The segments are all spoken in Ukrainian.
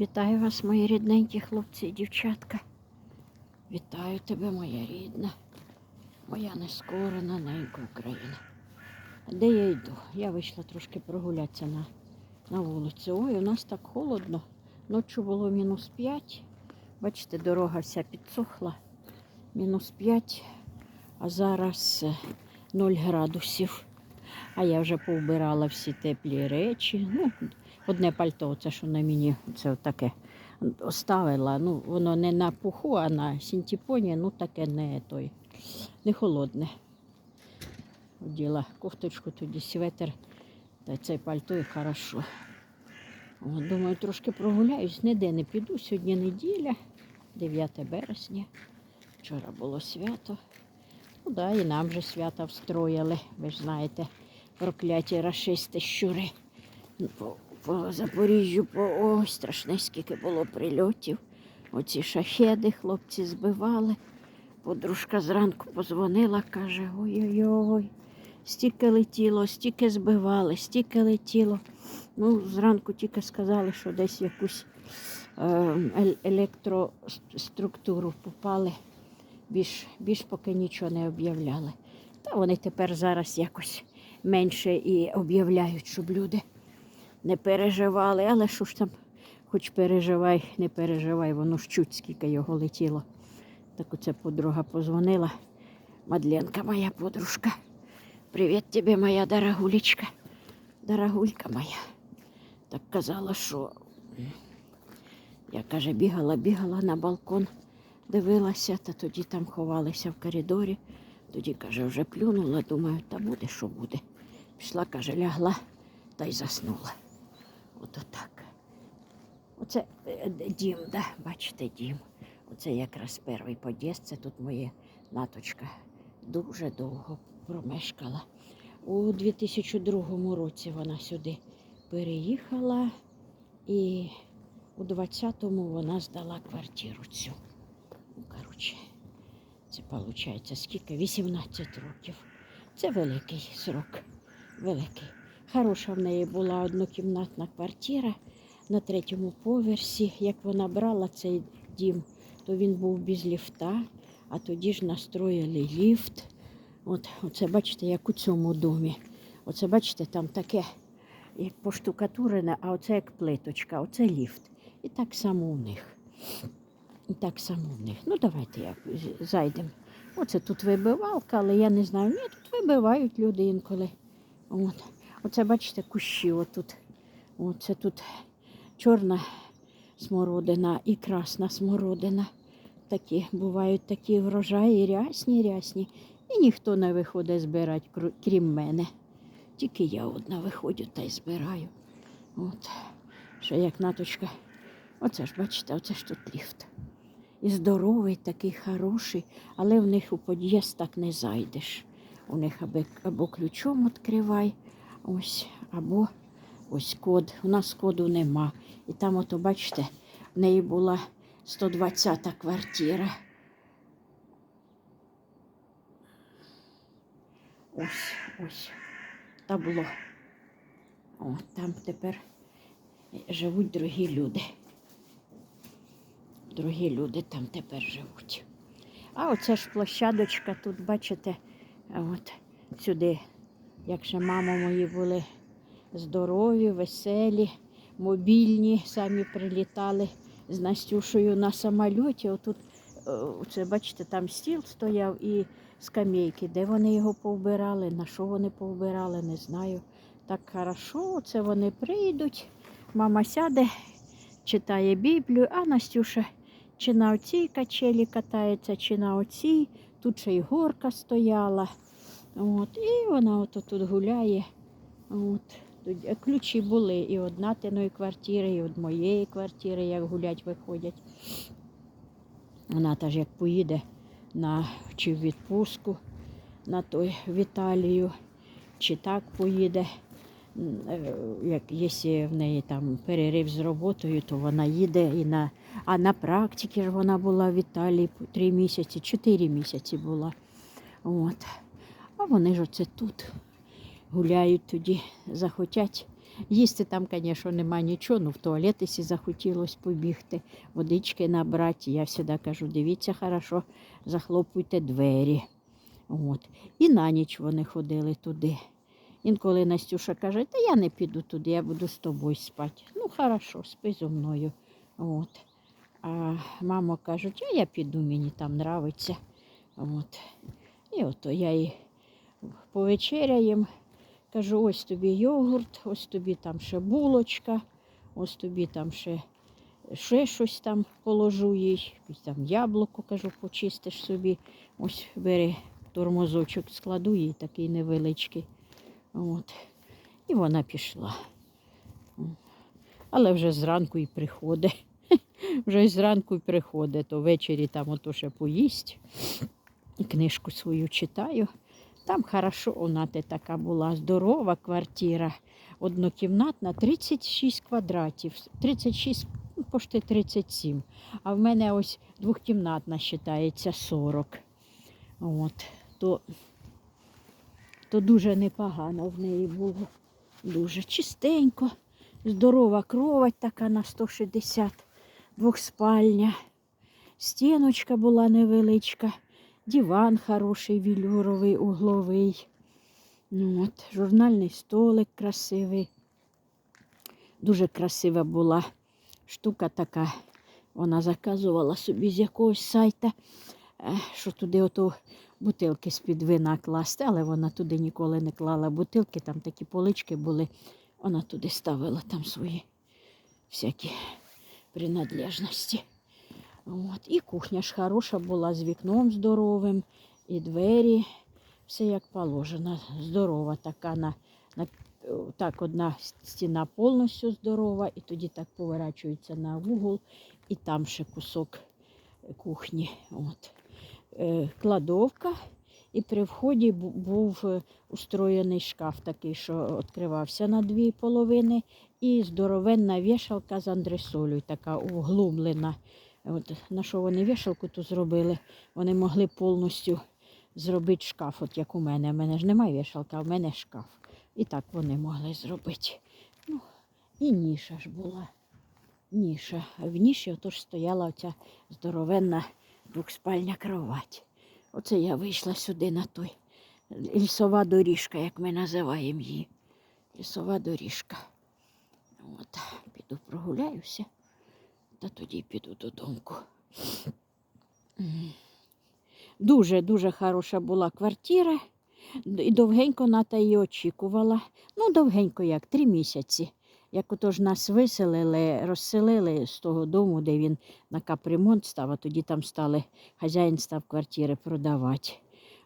Вітаю вас, мої рідненькі хлопці і дівчатка. Вітаю тебе, моя рідна, моя нескорена ненька Україна. Де я йду? Я вийшла трошки прогулятися на, на вулицю. Ой, у нас так холодно. Ночі було мінус 5. Бачите, дорога вся підсохла. Мінус 5, а зараз е, 0 градусів. А я вже повбирала всі теплі речі. Ну, одне пальто, це що на мені, це таке оставила. Ну, воно не на пуху, а на синтепоні, ну таке не той, не холодне. Оділа кофточку, тоді светр, та це пальто і хорошо. Думаю, трошки прогуляюсь, ніде не піду. Сьогодні неділя, 9 березня. Вчора було свято. Ну да, і нам же свята встроїли. Ви ж знаєте, прокляті рашисти щури. По Запоріжжю, по ой, страшне, скільки було прильотів. Оці шахеди хлопці збивали. Подружка зранку позвонила, каже: ой-ой-ой, стільки летіло, стільки збивали, стільки летіло. Ну, зранку тільки сказали, що десь якусь е, електроструктуру попали. Більш, більш поки нічого не об'являли. Та вони тепер зараз якось менше і об'являють, щоб люди не переживали. Але що ж там, хоч переживай, не переживай, воно ж чуть скільки його летіло. Так оце подруга позвонила. Мадленка, моя подружка. Привіт тобі, моя дорогулечка. Дорогулька моя. Так казала, що я каже, бігала, бігала на балкон, дивилася, та тоді там ховалися в коридорі. Тоді, каже, вже плюнула, думаю, та буде, що буде. Пішла, каже, лягла та й заснула. Ото так. Оце е, дім, да, бачите, дім. Оце якраз перший під'їзд, це тут моя наточка дуже довго промешкала. У 2002 році вона сюди переїхала і у 20-му вона здала квартиру цю. Ну, коротше, це виходить скільки? 18 років. Це великий срок. Великий. Хороша в неї була однокімнатна квартира на третьому поверсі. Як вона брала цей дім, то він був без ліфта, а тоді ж настроїли ліфт. От, оце бачите, як у цьому домі. Оце бачите, там таке, як поштукатурене, а оце як плиточка, оце ліфт. І так само у них. І так само в них. Ну, давайте як зайдемо. Оце тут вибивалка, але я не знаю. Ні, тут вибивають люди інколи. От. Оце, бачите, кущі отут. Оце тут чорна смородина і красна смородина. Такі бувають такі врожаї, рясні, рясні. І ніхто не виходить збирати, крім мене. Тільки я одна виходжу та й збираю. От. Ще як наточка. Оце ж, бачите, оце ж тут ліфт. І здоровий, такий хороший, але в них у під'їзд так не зайдеш. У них або, або ключом відкривай, ось, або ось код. У нас коду нема. І там, ото, бачите, в неї була 120-та квартира. Ось, ось табло. О, там тепер живуть другі люди. Другі люди там тепер живуть. А оце ж площадочка тут, бачите, от сюди, як ще мама мої були здорові, веселі, мобільні, самі прилітали з Настюшею на самольоті. Отут, е, це, бачите, там стіл стояв і скамейки. Де вони його повбирали, на що вони повбирали, не знаю. Так хорошо, це вони прийдуть. Мама сяде, читає Біблію, а Настюша чи на оцій качелі катається, чи на оцій. Тут ще й горка стояла. От, і вона от тут гуляє. От. Ключі були і від натиної квартири, і від моєї квартири, як гулять виходять. Вона теж як поїде на чи відпустку на той в Італію, чи так поїде. Е, Як якщо в неї там перерив з роботою, то вона їде і на а на практиці ж вона була в Італії три місяці, чотири місяці була. От. Вони ж оце тут гуляють тоді, захотять Їсти там, звісно, нема нічого, ну в туалет, якщо захотілося побігти, водички набрати. Я завжди кажу, дивіться хорошо, захлопуйте двері. От. І на ніч вони ходили туди. Інколи Настюша каже, та я не піду туди, я буду з тобою спати. Ну, хорошо, спи зо мною. От. А мама каже, а я піду, мені там нравиться. От. І ото я їй повечеряємо. Кажу, ось тобі йогурт, ось тобі там ще булочка, ось тобі там ще, ще щось там положу їй, там яблуко, кажу, почистиш собі. Ось бери тормозочок, складу їй такий невеличкий. От. І вона пішла. Але вже зранку і приходить. Вже зранку і приходить, то ввечері там ото ще поїсть. Книжку свою читаю. Там хорошо, вона така була здорова квартира, однокімнатна, 36 квадратів, 36, ну, пошти 37. А в мене ось двохкімнатна вважається 40. От, то, то дуже непогано в неї було. Дуже чистенько, здорова кровать така на 160, двохспальня. Стіночка була невеличка. Диван хороший, вільюровий, угловий. Ну, от, журнальний столик красивий. Дуже красива була штука така. Вона заказувала собі з якогось сайта, е, що туди ото бутилки з-під вина класти, але вона туди ніколи не клала бутилки, там такі полички були. Вона туди ставила там свої всякі принадлежності. От. І кухня ж хороша була з вікном здоровим, і двері, все як положено. Здорова така на, на так одна стіна повністю здорова, і тоді так поворачується на вугол, і там ще кусок кухні. От. Е, кладовка. І при вході був е, устроєний шкаф такий, що відкривався на дві половини, і здоровенна вішалка з андресолю, така углублена. От, на що вони вішалку ту зробили? Вони могли повністю зробити шкаф, от як у мене. У мене ж немає вішалка, а в мене шкаф. І так вони могли зробити. Ну, і ніша ж була. Ніша. А в ніші отож стояла оця здоровенна двохспальня кровать. Оце я вийшла сюди на той лісова доріжка, як ми називаємо її. Лісова доріжка. От, піду прогуляюся, та тоді піду додому. Дуже-дуже хороша була квартира. І довгенько Ната її очікувала. Ну, довгенько як, три місяці. Як отож нас виселили, розселили з того дому, де він на капремонт став, а тоді там стали, хазяїн став квартири продавати.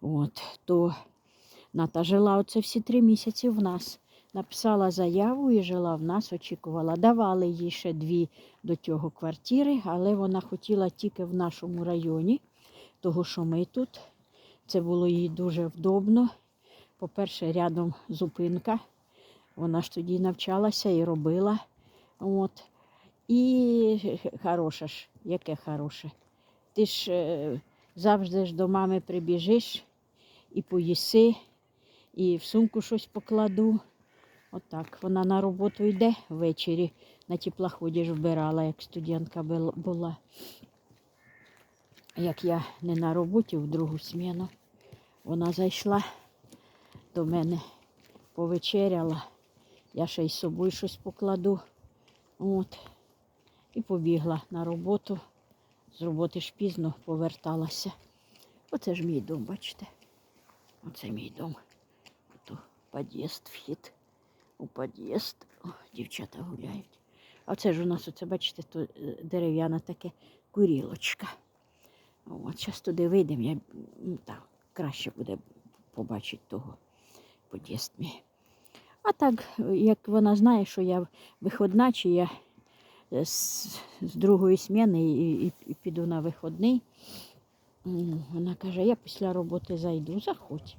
От, то Ната жила оце всі три місяці в нас. Написала заяву і жила в нас, очікувала. Давали їй ще дві до цього квартири, але вона хотіла тільки в нашому районі, того, що ми тут. Це було їй дуже вдобно. По-перше, рядом зупинка. Вона ж тоді навчалася і робила. От. І хороша ж, яке хороше. Ти ж е, завжди ж до мами прибіжиш і поїси, і в сумку щось покладу. Отак. Вона на роботу йде ввечері, на теплоході ж вбирала, як студентка була. Як я не на роботі в другу сміну, вона зайшла до мене, повечеряла. Я ще й з собою щось покладу. От. І побігла на роботу. З роботи ж пізно поверталася. Оце ж мій дом, бачите? Оце мій дом. Ото під'їзд, вхід у під'їзд. Дівчата гуляють. А це ж у нас, оце, бачите, то е, дерев'яна таке курілочка. От, зараз туди вийдемо, я, так, краще буде побачити того під'їзд мій. А так, як вона знає, що я виходна, чи я е, з, з другої сміни і, і, і піду на виходний, вона каже, я після роботи зайду, заходь.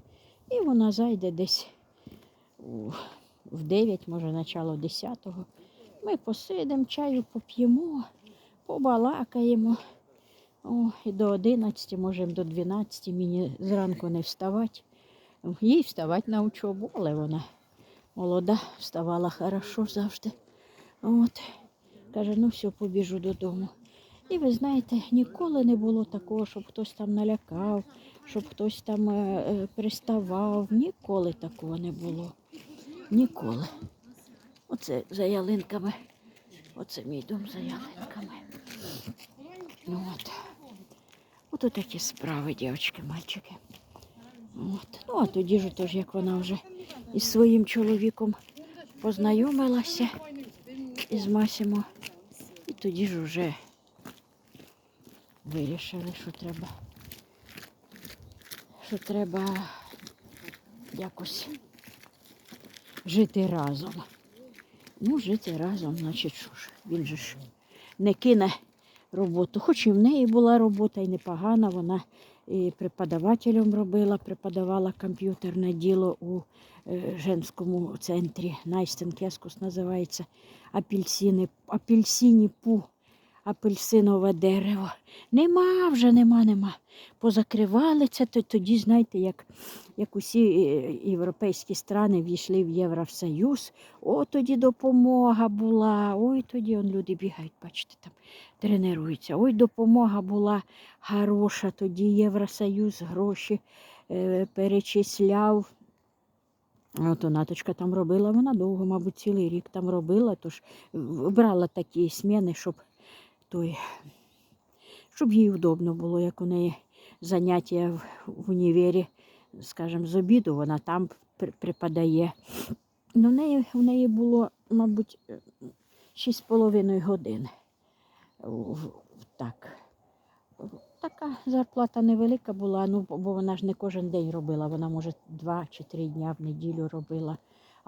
І вона зайде десь у, в 9, може, начало 10-го. Ми посидимо, чаю поп'ємо, побалакаємо. О, і до 11, можемо до 12, мені зранку не вставати. Їй вставати на учобу, але вона Молода, вставала хорошо завжди. От. Каже, ну все, побіжу додому. І ви знаєте, ніколи не було такого, щоб хтось там налякав, щоб хтось там е, е, приставав. Ніколи такого не було. Ніколи. Оце за ялинками. Оце мій дом за ялинками. Ну, От. Такі справи, дівчатки, мальчики. От. Ну, а тоді ж, тож, як вона вже із своїм чоловіком познайомилася із Масімо. І тоді ж вже вирішили, що треба, що треба якось жити разом. Ну, жити разом, значить, що ж, він же ж не кине роботу. Хоч і в неї була робота і непогана, вона і преподавателем робила, преподавала комп'ютерне діло у е, женському центрі. Найстен Кескус називається апельсини, апельсині пу, апельсинове дерево. Нема вже, нема, нема. Позакривали це, то тоді, знаєте, як, як усі е, європейські страни війшли в Євросоюз, о, тоді допомога була, ой, тоді он люди бігають, бачите, там тренуються. Ой, допомога була хороша, тоді Євросоюз гроші е, перечисляв. От наточка там робила, вона довго, мабуть, цілий рік там робила, тож брала такі сміни, щоб той, щоб їй удобно було, як у неї заняття в, універі, скажімо, з обіду, вона там при- преподає. Ну, в неї, в неї було, мабуть, е, шість з половиною годин. Так. Така зарплата невелика була, ну, бо вона ж не кожен день робила, вона, може, два чи три дня в неділю робила.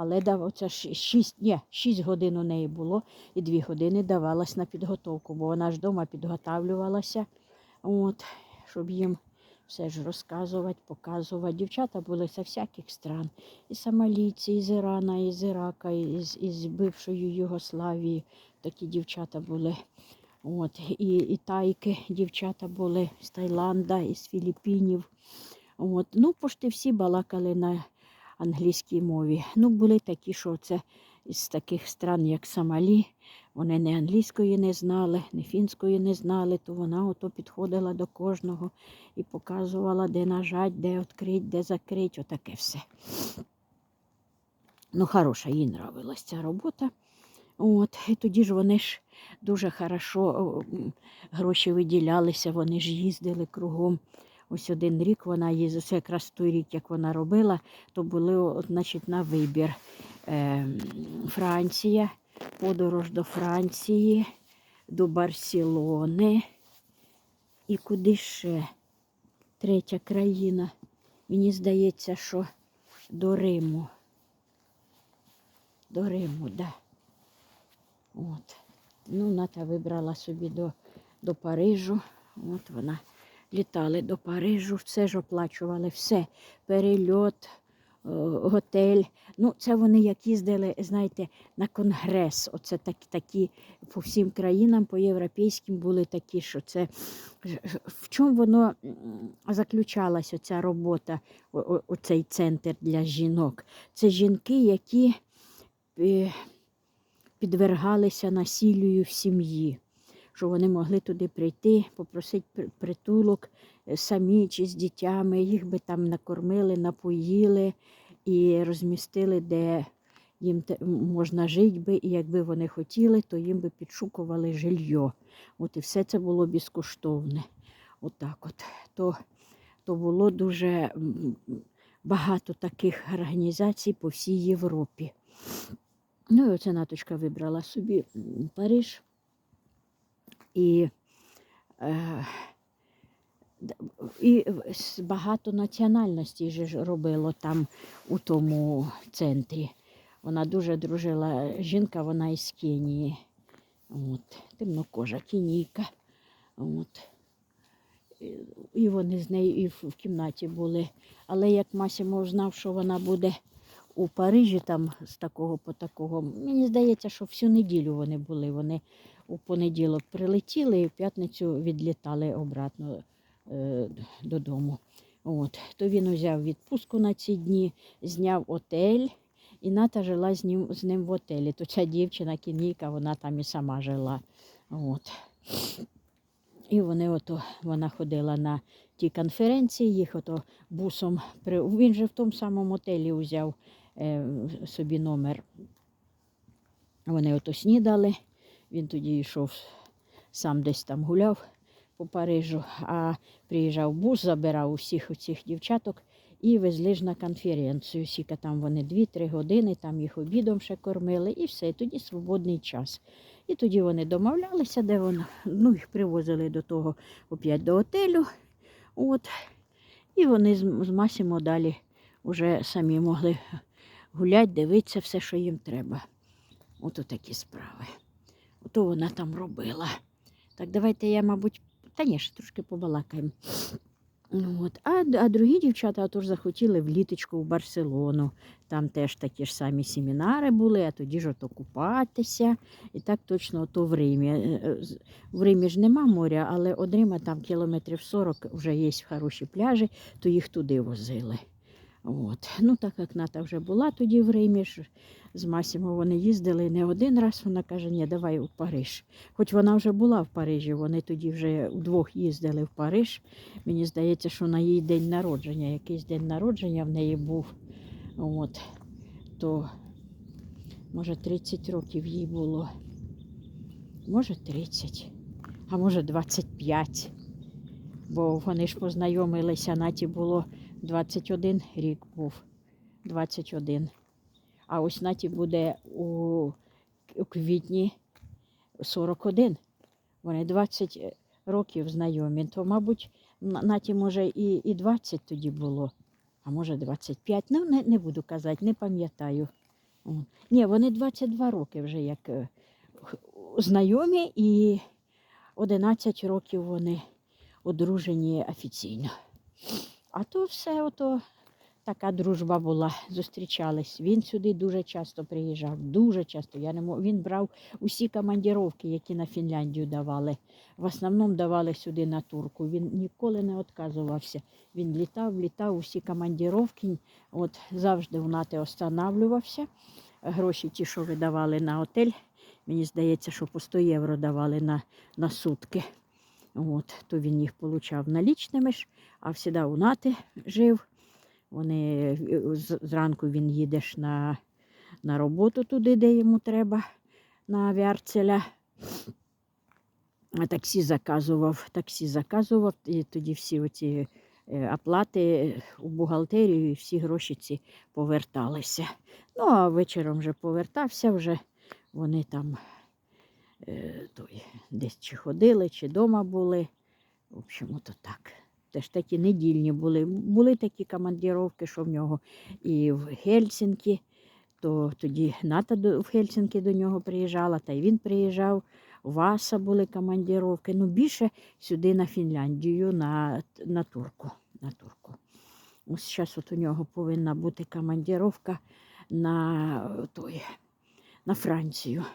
Але дав, оце щ- шість, ні, шість годин у неї було і дві години давалась на підготовку, бо вона ж вдома підготавлювалася, от, щоб їм все ж розказувати, показувати. Дівчата були з всяких стран. І Сомалійці, і з Ірана, і з Ірака, і з, і бившої Югославії. Такі дівчата були. От, і, і тайки дівчата були з Таїланда, із Філіппінів. От, ну, пошти всі балакали на англійській мові. Ну, були такі, що це із таких стран, як Сомалі, вони не англійської не знали, не фінської не знали, то вона ото підходила до кожного і показувала, де нажать, де відкрити, де закрити, отаке все. Ну, хороша, їй нравилась ця робота. От, і тоді ж вони ж дуже хорошо гроші виділялися, вони ж їздили кругом. Ось один рік вона їздила, якраз той рік, як вона робила, то були от, значить, на вибір е, Франція, подорож до Франції, до Барселони. І куди ще? Третя країна. Мені здається, що до Риму. До Риму, так. Да. От. Ну, Ната вибрала собі до, до Парижу. От вона літали до Парижу, все ж оплачували, все. Перельот, е, готель. Ну, це вони як їздили, знаєте, на конгрес. Оце так, такі по всім країнам, по європейським були такі, що це в чому воно заключалася ця робота, оцей центр для жінок. Це жінки, які. е, підвергалися насиллю в сім'ї, що вони могли туди прийти, попросити притулок е, самі чи з дітями, їх би там накормили, напоїли і розмістили, де їм можна жити би, і якби вони хотіли, то їм би підшукували жилье. От і все це було безкоштовне. Отак от. То, то було дуже багато таких організацій по всій Європі. Ну і оця наточка вибрала собі Париж. І, е, і багато національностей же робило там у тому центрі. Вона дуже дружила. Жінка, вона із Кенії. От, темнокожа кенійка. От. І- вони з нею і в кімнаті були. Але як Масімо знав, що вона буде у Парижі там з такого по такого. Мені здається, що всю неділю вони були. Вони у понеділок прилетіли і в п'ятницю відлітали обратно е, додому. От. То він узяв відпустку на ці дні, зняв отель і Ната жила з ним, з ним в отелі. То ця дівчина, кінійка, вона там і сама жила. От. І вони ото, вона ходила на ті конференції, їх ото бусом при... Він же в тому самому отелі взяв е, собі номер. Вони ото снідали. Він тоді йшов сам десь там гуляв по Парижу, а приїжджав бус, забирав усіх цих дівчаток і везли ж на конференцію. Сіка там вони 2-3 години, там їх обідом ще кормили, і все. Тоді свободний час. І тоді вони домовлялися, де вони, ну, їх привозили до того опять до отелю. От. І вони з, Масімо далі вже самі могли гуляти, дивитися все, що їм треба. Ото такі справи. Ото вона там робила. Так, давайте я, мабуть, та ні, ще трошки побалакаємо. От. А, а другі дівчата тож захотіли в літочку в Барселону. Там теж такі ж самі семінари були, а тоді ж ото купатися. І так точно ото в Римі. В Римі ж нема моря, але од Рима там кілометрів 40 вже є хороші пляжі, то їх туди возили. От. Ну, так як Ната вже була тоді в Римі, з Масімо вони їздили не один раз, вона каже, ні, давай у Париж. Хоч вона вже була в Парижі, вони тоді вже вдвох їздили в Париж. Мені здається, що на її день народження, якийсь день народження в неї був. От. То, може, 30 років їй було. Може, 30, а може 25. Бо вони ж познайомилися, Наті було 21 рік був. 21. А ось Наті буде у, у квітні 41. Вони 20 років знайомі. То, мабуть, Наті, може, і, і 20 тоді було, а може 25. Ну, не, не буду казати, не пам'ятаю. Ні, вони 22 роки вже як е, знайомі, і 11 років вони одружені офіційно. А то все ото така дружба була. Зустрічались. Він сюди дуже часто приїжджав, дуже часто. Я не мог... Він брав усі командіровки, які на Фінляндію давали. В основному давали сюди на турку. Він ніколи не відказувався. Він літав, літав, усі командіровки. От завжди в нати останавливався. Гроші ті, що видавали на отель. Мені здається, що по 100 євро давали на, на сутки. От, то він їх получав налічними ж, а всіда у нати жив. Вони е, зранку він їдеш на, на роботу туди, де йому треба, на Вярцеля. Таксі заказував, таксі заказував, і тоді всі оці е, оплати у бухгалтерію, і всі гроші ці поверталися. Ну, а вечором вже повертався, вже вони там той, десь чи ходили, чи вдома були. В общем, то так. Теж такі недільні були. Були такі командіровки, що в нього і в Гельсінкі, то тоді Ната в Хельсінкі до нього приїжджала, та й він приїжджав. У Васа були командіровки. Ну, більше сюди на Фінляндію, на, на турку. На турку. Ось зараз от у нього повинна бути командіровка на, той, на Францію.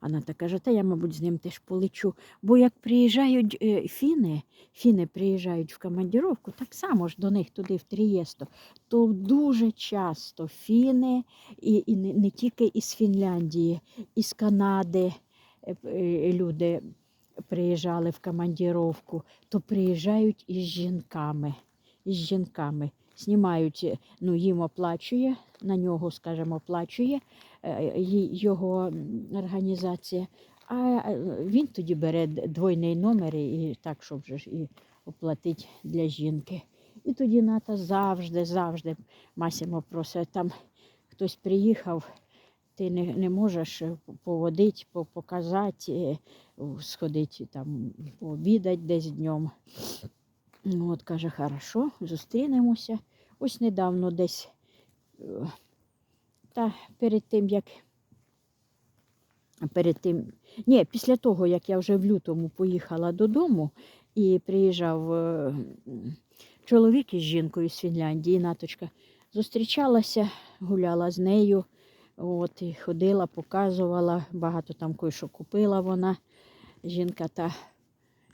А Ната каже, та я, мабуть, з ним теж полечу. Бо як приїжджають е, фіни, фіни приїжджають в командіровку, так само ж до них туди в Трієсто, то дуже часто фіни, і, і не, не тільки із Фінляндії, із Канади е, е, люди приїжджали в командіровку, то приїжджають із жінками. Із жінками. Знімають, ну їм оплачує, на нього, скажімо, оплачує його організація. А е, він тоді бере двойний номер і так, щоб же ж і оплатити для жінки. І тоді Ната завжди, завжди Масімо просить, там хтось приїхав, ти не, не можеш е, поводити, показати, е, сходити там, пообідати десь днем. Ну, от каже, хорошо, зустрінемося. Ось недавно десь. Та перед тим, як перед тим, ні, після того, як я вже в лютому поїхала додому і приїжджав е, чоловік із жінкою з Фінляндії, наточка, зустрічалася, гуляла з нею, от, і ходила, показувала, багато там кое-що купила вона, жінка та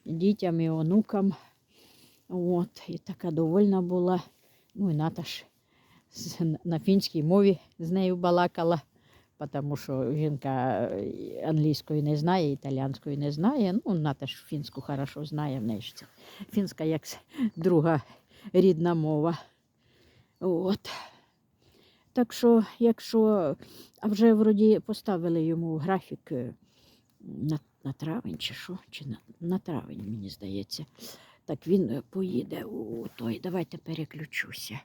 дітям і онукам. От, і така довольна була. Ну і Ната ж з- на фінській мові з нею балакала, тому що жінка е, англійської не знає, італіянської не знає. Ну, вона теж фінську хорошо знає, в неї ж це фінська як друга рідна мова. От. Так що, якщо, а вже вроді поставили йому графік е, на, на травень чи що, чи на, на травень, мені здається. Так він е, поїде у той. Давайте переключуся.